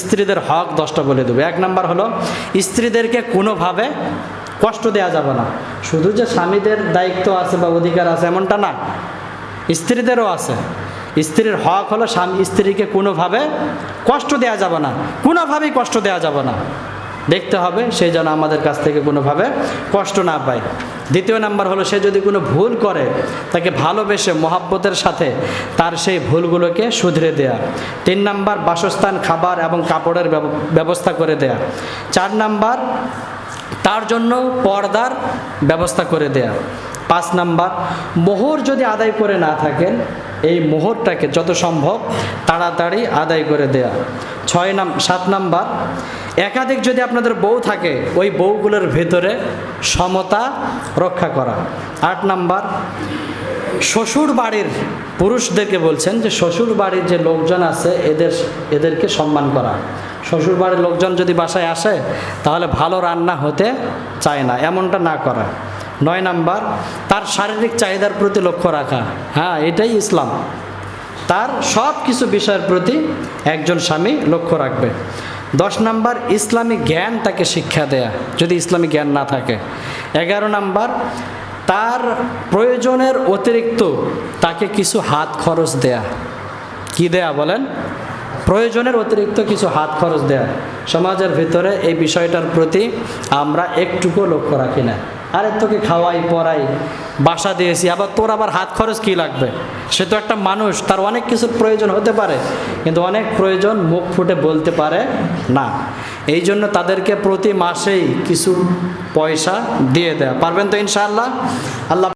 স্ত্রীদের হক দশটা বলে দেবে। এক নাম্বার হলো, স্ত্রীদেরকে কোনোভাবে কষ্ট দেওয়া যাবে না। শুধু যে স্বামীদের দায়িত্ব আছে বা অধিকার আছে এমনটা না, স্ত্রীদেরও আছে। স্ত্রীর হক হলো স্বামী, স্ত্রীকে কোনোভাবে কষ্ট দেওয়া যাবে না। কোনোভাবেই কষ্ট দেওয়া যাবে না। দেখতে হবে, সে যেন আমাদের কাছ থেকে কোনোভাবে কষ্ট না পায়। দ্বিতীয় নাম্বার হলো, সে যদি কোনো ভুল করে, তাকে ভালোবেসে মহাব্বতের সাথে তার সেই ভুলগুলোকে শুধরে দেয়া। তিন নাম্বার, বাসস্থান, খাবার এবং কাপড়ের ব্যবস্থা করে দেয়া। চার নাম্বার, তার জন্য পর্দার ব্যবস্থা করে দেয়া। পাঁচ নাম্বার, মোহর যদি আদায় করে না থাকেন এই মোহরটাকে যত সম্ভব তাড়াতাড়ি আদায় করে দেয়া। ছয় নাম, সাত নাম্বার, একাধিক যদি আপনাদের বউ থাকে, ওই বউগুলোর ভেতরে সমতা রক্ষা করা। আট নাম্বার শ্বশুর বাড়ির পুরুষদেরকে বলছেন যে শ্বশুর বাড়ির যে লোকজন আছে, এদের, এদেরকে সম্মান করা। শ্বশুর বাড়ির লোকজন যদি বাসায় আসে, তাহলে ভালো রান্না হতে চায় না, এমনটা না করা। নয় নাম্বার, তার শারীরিক চাহিদার প্রতি লক্ষ্য রাখা। হ্যাঁ এটাই ইসলাম। তার সব কিছু বিষয়ের প্রতি একজন স্বামী লক্ষ্য রাখবে। দশ নাম্বার, ইসলামী জ্ঞান তাকে শিক্ষা দেয়া, যদি ইসলামী জ্ঞান না থাকে। এগারো নাম্বার, তার প্রয়োজনের অতিরিক্ত তাকে কিছু হাত খরচ দেয়া। কি দেয়া বলেন? প্রয়োজনের অতিরিক্ত কিছু হাত খরচ দেয়া। সমাজের ভিতরে এই বিষয়টার প্রতি আমরা একটুকু লক্ষ্য রাখি না। আরে তোকে খাওয়াই, পড়াই, বাসা দিয়েছি, আবার তোর আবার হাত খরচ কি লাগবে? সে তো একটা মানুষ, তার অনেক কিছুর প্রয়োজন হতে পারে, কিন্তু অনেক প্রয়োজন মুখ ফুটে বলতে পারে না। এই জন্য তাদেরকে প্রতি মাসেই কিছু পয়সা দিয়ে দেয়া। পারবেন তো ইনশাআল্লাহ? আল্লাহ